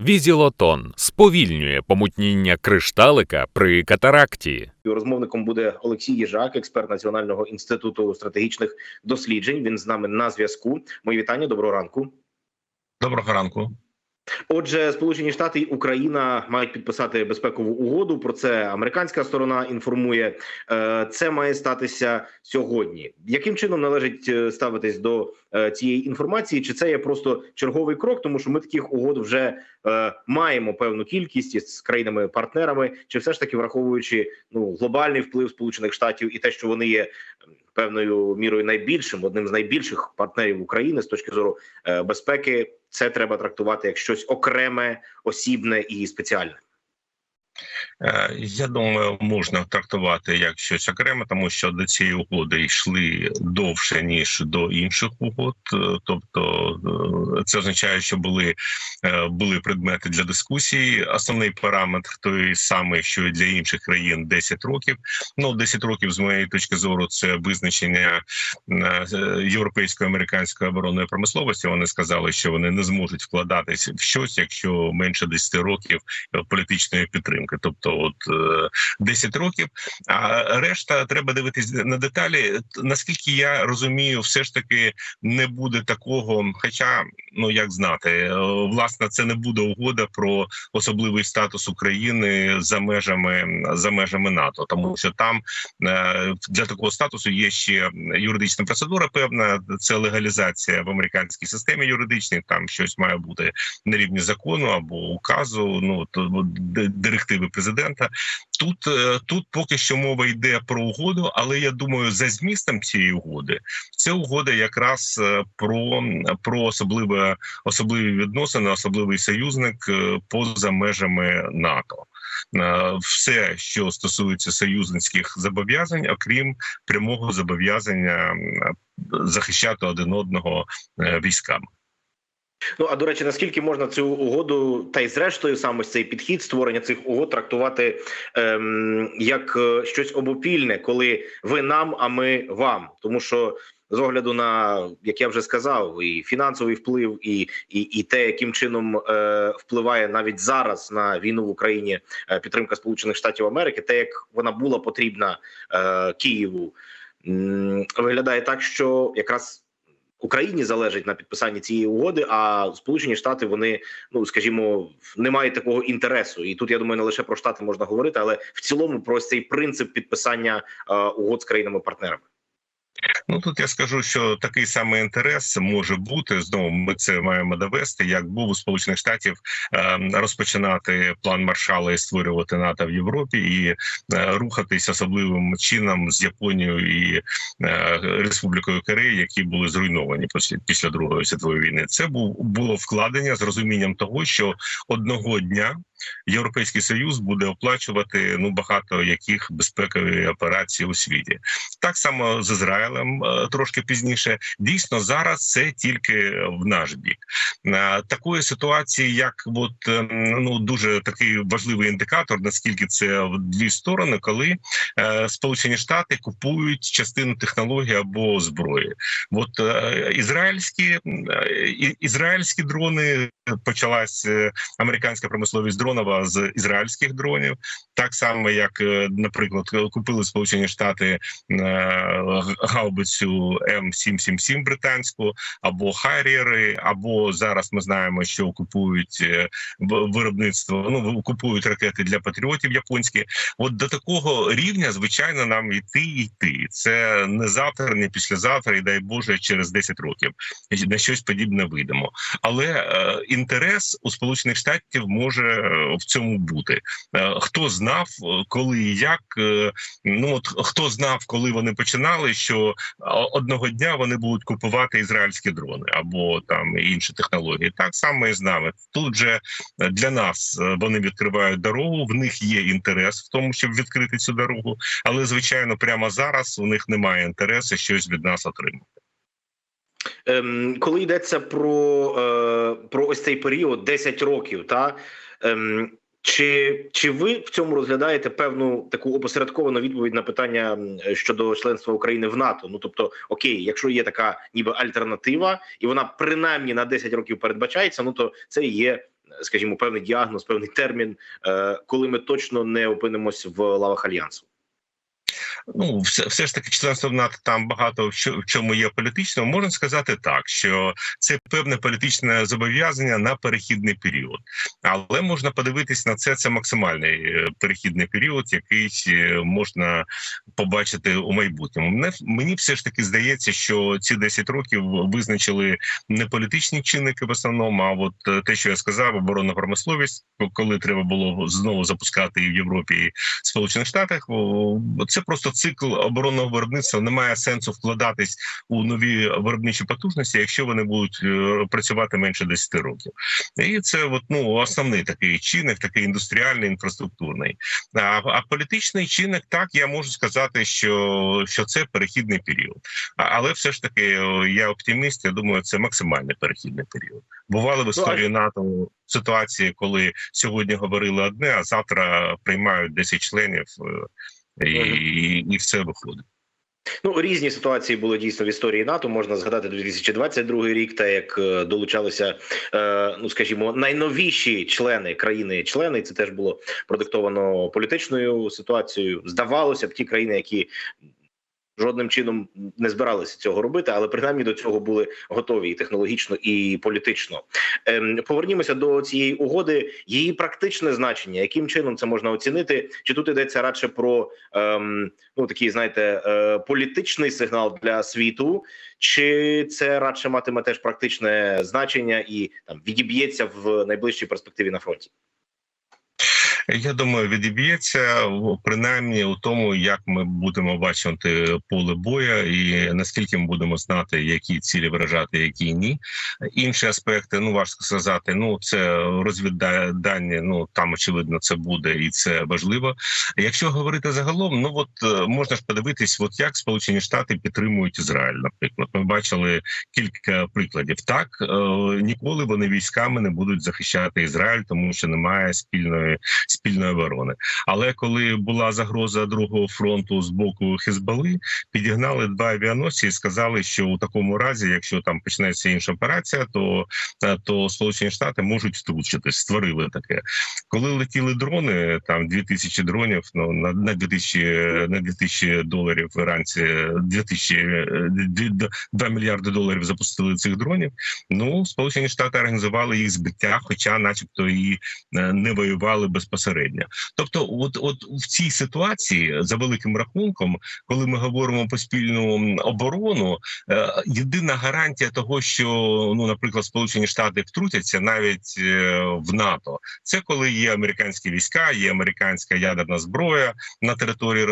Візілотон сповільнює помутніння кришталика при катаракті. Розмовником буде Олексій Єжак, експерт Національного інституту стратегічних досліджень. Він з нами на зв'язку. Мої вітання. Доброго ранку. Доброго ранку. Отже, Сполучені Штати і Україна мають підписати безпекову угоду. Про це американська сторона інформує. Е, Це має статися сьогодні. Яким чином належить е, ставитись до е, цієї інформації? Чи це є просто черговий крок? Тому що ми таких угод вже маємо певну кількість із країнами-партнерами, чи все ж таки враховуючи ну глобальний вплив Сполучених Штатів і те, що вони є певною мірою найбільшим, одним з найбільших партнерів України з точки зору е, безпеки, це треба трактувати як щось окреме, осібне і спеціальне. Е, Я думаю, можна трактувати як щось окреме, тому що до цієї угоди йшли довше ніж до інших угод. Е, Тобто, е, це означає, що були, були предмети для дискусії. Основний параметр той самий, що і для інших країн 10 років. Ну 10 років, з моєї точки зору, це визначення європейської американської оборонної промисловості. Вони сказали, що вони не зможуть вкладатись в щось, якщо менше 10 років політичної підтримки, тобто от е, 10 років. А решта треба дивитись на деталі. Наскільки я розумію, все ж таки не буде такого. Хоча ну як знати, е, власне, це не буде угода про особливий статус України за межами за межами НАТО, тому що там е, для такого статусу є ще юридична процедура. Певна це легалізація в американській системі юридичній. Там щось має бути на рівні закону або указу. Ну то директиви президента. Тут е, тут поки що мова йде про угоду, але я думаю, за змістом цієї угоди це угода якраз е, про, про особливе особливі відносини, особливий союзник е, поза межами НАТО. Все, що стосується союзницьких зобов'язань, окрім прямого зобов'язання захищати один одного військами. Ну а до речі, наскільки можна цю угоду, та й зрештою саме цей підхід створення цих угод трактувати ем, як е, щось обопільне, коли ви нам, а ми вам, тому що. З огляду на як я вже сказав, і фінансовий вплив, і і, і те, яким чином е, впливає навіть зараз на війну в Україні е, підтримка Сполучених Штатів Америки, те як вона була потрібна е, Києву, м, виглядає так, що якраз Україні залежить на підписанні цієї угоди, а Сполучені Штати вони, ну скажімо, не мають такого інтересу. І тут я думаю, не лише про штати можна говорити, але в цілому про цей принцип підписання е, угод з країнами-партнерами. Ну тут я скажу, що такий самий інтерес може бути знову. Ми це маємо довести, як був у сполучених штатів е, розпочинати план маршала і створювати НАТО в Європі і е, рухатись особливим чином з Японією і е, Республікою Кореї, які були зруйновані після, другої світової війни. Це було вкладення з розумінням того, що одного дня. Європейський союз буде оплачувати ну багато яких безпекові операції у світі, так само з Ізраїлем е, трошки пізніше. Дійсно, зараз це тільки в наш бік Е, такої ситуації, як от е, ну дуже такий важливий індикатор, наскільки це в дві сторони, коли е, Сполучені Штати купують частину технології або зброї. От ізраїльські ізраїльські дрони почалась американська промисловість дронова з ізраїльських дронів, так само як, наприклад, купили Сполучені Штати е, гаубицю М777 британську або Харріери, або зараз ми знаємо, що купують е, виробництво. Ну купують ракети для патріотів японські. От до такого рівня, звичайно, нам йти йти. Це не завтра, не післязавтра, і дай Боже, через 10 років на щось подібне вийдемо. Але е, інтерес у Сполучених Штатів може е, в цьому бути. Е, хто знав, е, коли і як е, ну от хто знав, коли вони починали, що одного дня вони будуть купувати ізраїльські дрони або там інші технології. Так само і з нами. Тут же е, для нас е, вони відкривають дорогу. В них є інтерес в тому, щоб відкрити цю дорогу, але звичайно, прямо зараз у них немає інтересу щось від нас отримати. Ем, коли йдеться про, е, про ось цей період 10 років, та ем, чи, чи ви в цьому розглядаєте певну таку опосередковану відповідь на питання щодо членства України в НАТО? Ну тобто, окей, якщо є така ніби альтернатива, і вона принаймні на 10 років передбачається, ну то це є скажімо, певний діагноз, певний термін, е, коли ми точно не опинимось в лавах альянсу? Ну, все, все ж таки, членство в НАТО там багато в чому є політично. Можна сказати так, що це певне політичне зобов'язання на перехідний період, але можна подивитись на це. Це максимальний е, перехідний період, який е, можна побачити у майбутньому. Мене мені все ж таки здається, що ці 10 років визначили не політичні чинники в основному, а от е, те, що я сказав, оборонна промисловість, коли треба було знову запускати і в Європі, і Сполучених Штатах. Це просто цикл оборонного виробництва. Немає сенсу вкладатись у нові виробничі потужності, якщо вони будуть е, працювати менше 10 років. І це от, ну, основний такий чинник, такий індустріальний, інфраструктурний. А, а політичний чинник, так я можу сказати, що, що це перехідний період. Але все ж таки, я оптиміст. Я думаю, це максимальний перехідний період. Бували в історії НАТО ситуації, коли сьогодні говорили одне, а завтра приймають 10 членів. І, і, все виходить. Ну, різні ситуації були дійсно в історії НАТО. Можна згадати 2022 рік, та як е, долучалися, е, ну скажімо, найновіші члени країни-члени. і Це теж було продиктовано політичною ситуацією. Здавалося б, ті країни, які жодним чином не збиралися цього робити, але принаймні до цього були готові і технологічно, і політично. Ем, повернімося до цієї угоди. Її практичне значення, яким чином це можна оцінити? Чи тут йдеться радше про ем, ну такий, знаєте, е, політичний сигнал для світу, чи це радше матиме теж практичне значення і там відіб'ється в найближчій перспективі на фронті? Я думаю, відіб'ється принаймні у тому, як ми будемо бачити поле боя, і наскільки ми будемо знати, які цілі виражати, які ні. Інші аспекти, ну важко сказати. Ну це розвіддані, Ну там очевидно це буде, і це важливо. Якщо говорити загалом, ну от е, можна ж подивитись, от як Сполучені Штати підтримують Ізраїль. Наприклад, ми бачили кілька прикладів. Так е, ніколи вони військами не будуть захищати Ізраїль, тому що немає спільної оборони. Але коли була загроза другого фронту з боку Хезбали, підігнали два авіаносці і сказали, що у такому разі, якщо там почнеться інша операція, то, е, то Сполучені Штати можуть втручитись. Створили таке. Коли летіли дрони, там 2000 дронів, ну на, на 2000, на 2000 доларів іранці 2000, е, д- д- 2 мільярди доларів запустили цих дронів. Ну Сполучені Штати організували їх збиття, хоча, начебто, і е, не воювали безпосередньо. Тобто, от, от в цій ситуації, за великим рахунком, коли ми говоримо про спільну оборону, е, єдина гарантія того, що ну, наприклад, Сполучені Штати втрутяться навіть е, в НАТО, це коли є американські війська, є американська ядерна зброя на території е,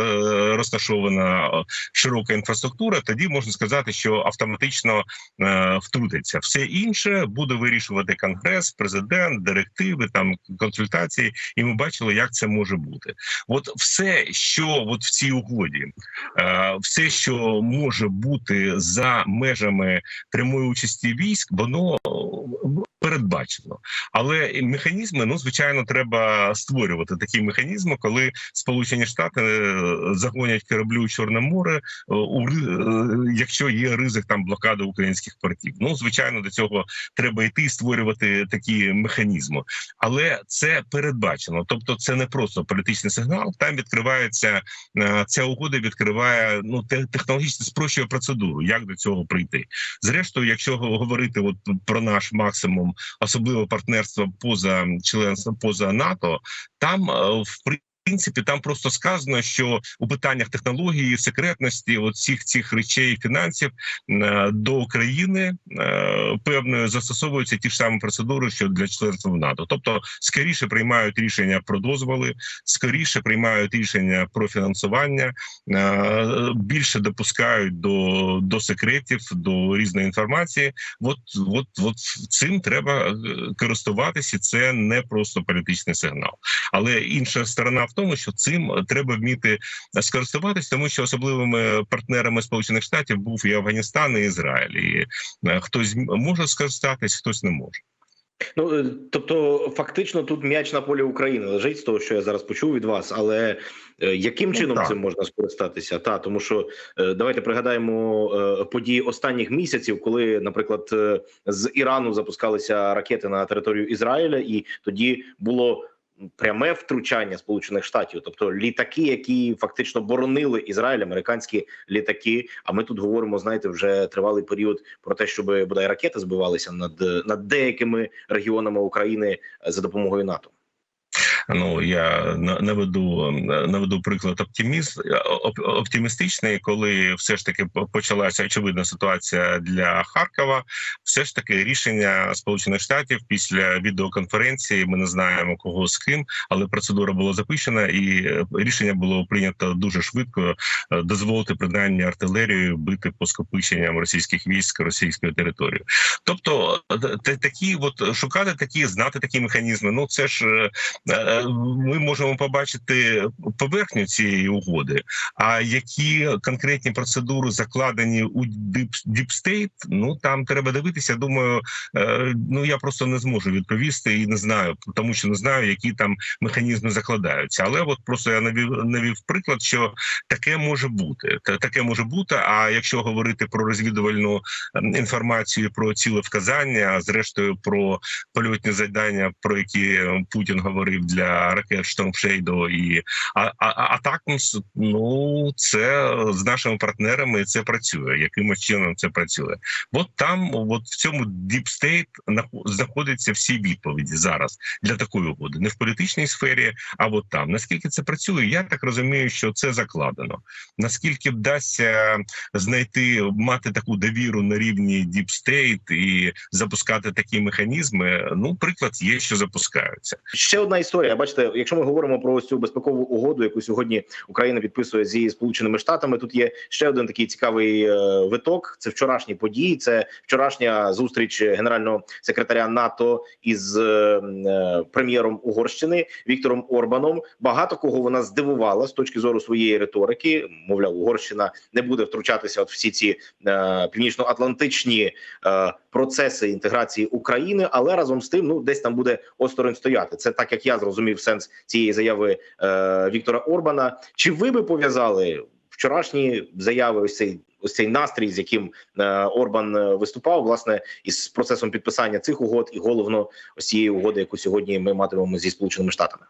розташована широка інфраструктура. Тоді можна сказати, що автоматично втрутиться. Все інше буде вирішувати конгрес, президент, директиви, там консультації, і ми бачили, як це може бути. От все, що от в цій угоді, е, все, що може бути за межами прямої участі військ, воно передбачено. Але механізми, ну звичайно, треба створювати такі механізми, коли Сполучені Штати е, загонять кораблю у Чорне море, е, у е, якщо є ризик там блокади українських портів. Ну звичайно, до цього треба йти і створювати такі механізми, але це передбачено. Тобто, це не просто політичний сигнал. Там відкривається ця угода, відкриває ну те- технологічно спрощує процедуру, як до цього прийти. Зрештою, якщо говорити от про наш максимум, особливо партнерства поза членства поза НАТО, там е, в принципі там просто сказано, що у питаннях технології, секретності, от всіх цих речей фінансів е, до України е, певною застосовуються ті ж самі процедури, що для членства в НАТО. Тобто, скоріше приймають рішення про дозволи, скоріше приймають рішення про фінансування, е, більше допускають до, до секретів, до різної інформації. От, от, от цим треба користуватися, і це не просто політичний сигнал. Але інша сторона в тому, що цим треба вміти скористуватись, тому що особливими партнерами Сполучених Штатів був і Афганістан, і Ізраїль. І е, хтось може скористатись, хтось не може. Ну е, тобто, фактично, тут м'яч на полі України лежить з того, що я зараз почув від вас. Але е, яким Ну, чином так. цим можна скористатися? Та тому що е, давайте пригадаємо е, події останніх місяців, коли, наприклад, е, з Ірану запускалися ракети на територію Ізраїля, і тоді було. Пряме втручання Сполучених Штатів, тобто літаки, які фактично боронили Ізраїль, американські літаки. А ми тут говоримо, знаєте, вже тривалий період про те, щоб бодай ракети збивалися над над деякими регіонами України за допомогою НАТО. Ну я на- наведу наведу приклад оптиміст оп- оптимістичний, коли все ж таки почалася очевидна ситуація для Харкова. Все ж таки рішення Сполучених Штатів після відеоконференції. Ми не знаємо кого з ким, але процедура була запущена, і е, рішення було прийнято дуже швидко. е, Дозволити принаймні артилерію бити по скопиченням російських військ російської території. Тобто т- такі, от шукати такі, знати такі механізми. Ну це ж е, е, ми можемо побачити поверхню цієї угоди. А які конкретні процедури закладені у State, ну там треба дивитися. Думаю, е, ну я просто не зможу відповісти і не знаю, тому що не знаю, які там механізми закладаються. Але от просто я навів навів приклад, що таке може бути. Таке може бути. А якщо говорити про розвідувальну ем, інформацію про ціле вказання, а зрештою про польотні завдання, про які Путін говорив для ракет Штормшейдо і Атакмс, ну це з нашими партнерами це працює. Якимось чином це працює? От там, от в цьому нахо- знаходяться всі відповіді зараз для такої угоди, не в політичній сфері, а от там. Наскільки це працює, я так розумію, що це закладено. Наскільки вдасться знайти мати таку довіру на рівні State і запускати такі механізми? Ну, приклад є, що запускаються. Ще одна історія. Бачите, якщо ми говоримо про цю безпекову угоду, яку сьогодні Україна підписує зі Сполученими Штатами. Тут є ще один такий цікавий е, виток. Це вчорашні події. Це вчорашня зустріч генерального секретаря НАТО із е, е, прем'єром Угорщини Віктором Орбаном. Багато кого вона здивувала з точки зору своєї риторики. Мовляв, Угорщина не буде втручатися от всі ці північно-атлантичні процеси інтеграції України, але разом з тим, ну десь там буде осторонь стояти. Це так як я зрозумів сенс цієї заяви е, Віктора Орбана. Чи ви би пов'язали вчорашні заяви? Ось цей ось цей настрій, з яким е, Орбан е, виступав, власне, із процесом підписання цих угод, і головно ось цієї угоди, яку сьогодні ми матимемо зі сполученими штатами.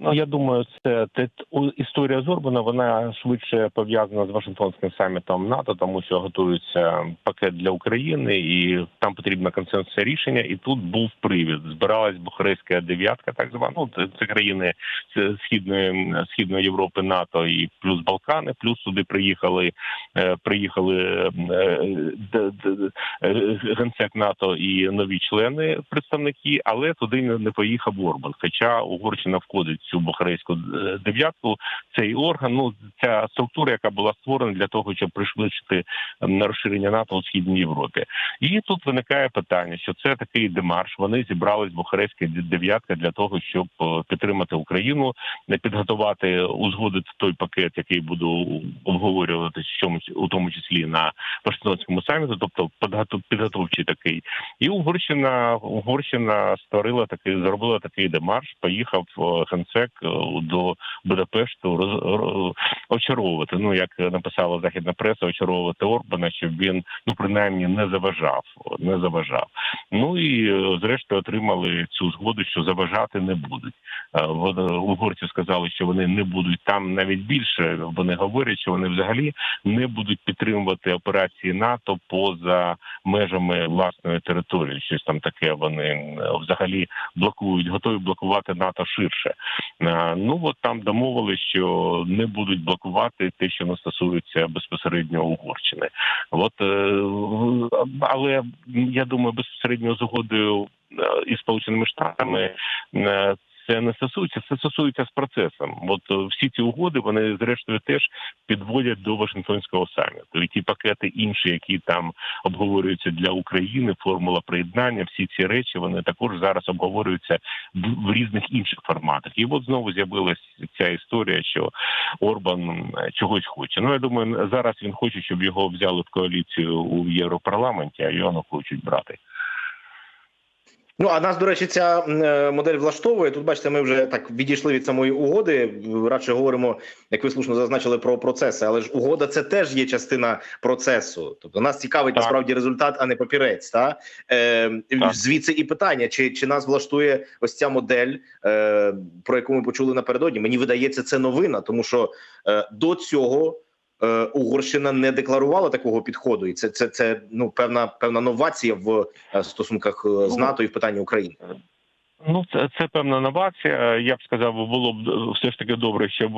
Ну я думаю, це те історія з Орбана, вона швидше пов'язана з Вашингтонським самітом НАТО, тому що готується пакет для України, і там потрібно консенсусне рішення. І тут був привід. Збиралась Бухарестська дев'ятка, так звана. Ну це, країни східної східної Європи, НАТО і плюс Балкани. Плюс туди приїхали е, приїхали е, е, генсек НАТО і нові члени представники, але туди не поїхав Орбан. Хоча Угорщина входить цю бухарейську е, дев'ятку. Цей орган, ну ця структура, яка була створена для того, щоб пришвидшити ем, розширення НАТО у східній Європі. І тут виникає питання, що це такий демарш. Вони зібрались Бухарестська дев'ятка для того, щоб е, підтримати Україну, не підготувати узгодити той пакет, який буде обговорюватись в чомусь у тому числі на Вашингтонському саміті, тобто підготов- підготовчий такий. І Угорщина Угорщина створила такий, зробила такий демарш. Поїхав е, генсек е, до Будапешту очаровувати. Ну як написала західна преса, очаровувати Орбана, щоб він ну принаймні не заважав, не заважав. Ну і е, зрештою отримали цю згоду, що заважати не будуть. Е, Угорці сказали, що вони не будуть там навіть більше. Вони говорять, що вони взагалі не будуть підтримувати операції НАТО поза межами власної території. Щось там таке вони взагалі блокують, готові блокувати НАТО ширше. Е, Ну от там домовились, що не будуть блокувати те, що не стосується безпосередньо Угорщини. От е, але я думаю, безпосередньо згодою е, із Сполученими Штатами. Це не стосується, це стосується з процесом. От е, всі ці угоди вони зрештою теж підводять до Вашингтонського саміту. І ті пакети інші, які там обговорюються для України, формула приєднання, всі ці речі вони також зараз обговорюються в різних інших форматах. І от знову з'явилася ця історія, що Орбан чогось хоче. Ну я думаю, зараз він хоче, щоб його взяли в коаліцію у Європарламенті, а його не хочуть брати. Ну а нас, до речі, ця е, модель влаштовує. Тут бачите, ми вже так відійшли від самої угоди. Радше говоримо, як ви слушно зазначили, про процеси. Але ж угода це теж є частина процесу. Тобто нас цікавить Так. насправді результат, а не папірець. Та е, Так. звідси і питання: чи, чи нас влаштує ось ця модель, е, про яку ми почули напередодні? Мені видається, це новина, тому що е, до цього. Е, Угорщина не декларувала такого підходу, і це це, це ну певна певна новація в е, стосунках е, з Ну, НАТО і в питанні України. Ну, це, це певна новація. Я б сказав, було б все ж таки добре, щоб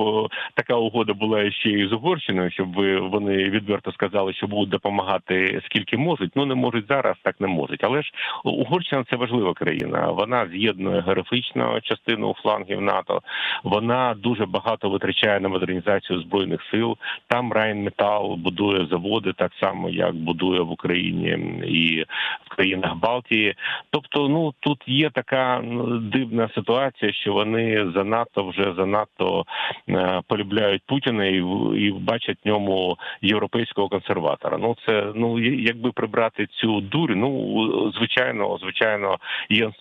така угода була ще і з Угорщиною, щоб вони відверто сказали, що будуть допомагати скільки можуть. Ну не можуть зараз, так не можуть. Але ж Угорщина це важлива країна. Вона з'єднує географічну частину флангів НАТО. Вона дуже багато витрачає на модернізацію збройних сил. Там Райнметал будує заводи, так само як будує в Україні і в країнах Балтії. Тобто, ну тут є така дивна ситуація, що вони занадто вже занадто е, полюбляють Путіна і, і бачать в ньому європейського консерватора. Ну це ну якби прибрати цю дурь, ну звичайно, звичайно, Єн.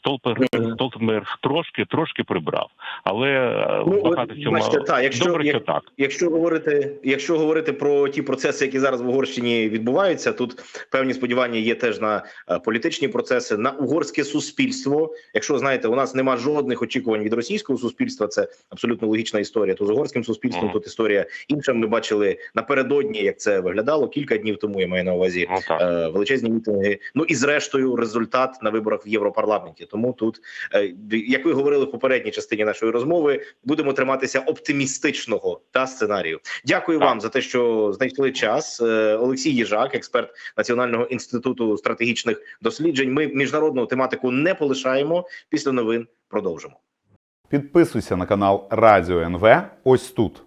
Столтенберг трошки трошки прибрав, але е, Ну, багато от, чому бачите, та, якщо- добре, що так. Якщо говорити, якщо говорити про ті процеси, які зараз в Угорщині відбуваються, тут певні сподівання є теж на е, політичні процеси, на угорське суспільство. Якщо знаєте, у нас нема жодних очікувань від російського суспільства, це абсолютно логічна історія. То з угорським суспільством Мгм. тут історія інша. Ми бачили напередодні, як це виглядало кілька днів тому. Я маю на увазі так. е, величезні мітинги. Ну і зрештою результат на виборах в Європарламенті. Тому тут, е, як ви говорили в попередній частині нашої розмови, будемо триматися оптимістичного та сценарію. Дякую Так. вам за те, що знайшли час. Е, Олексій Їжак, експерт Національного інституту стратегічних досліджень. Ми міжнародну тематику не полишаємо. Після новин продовжимо. Підписуйся на канал Радіо НВ ось тут.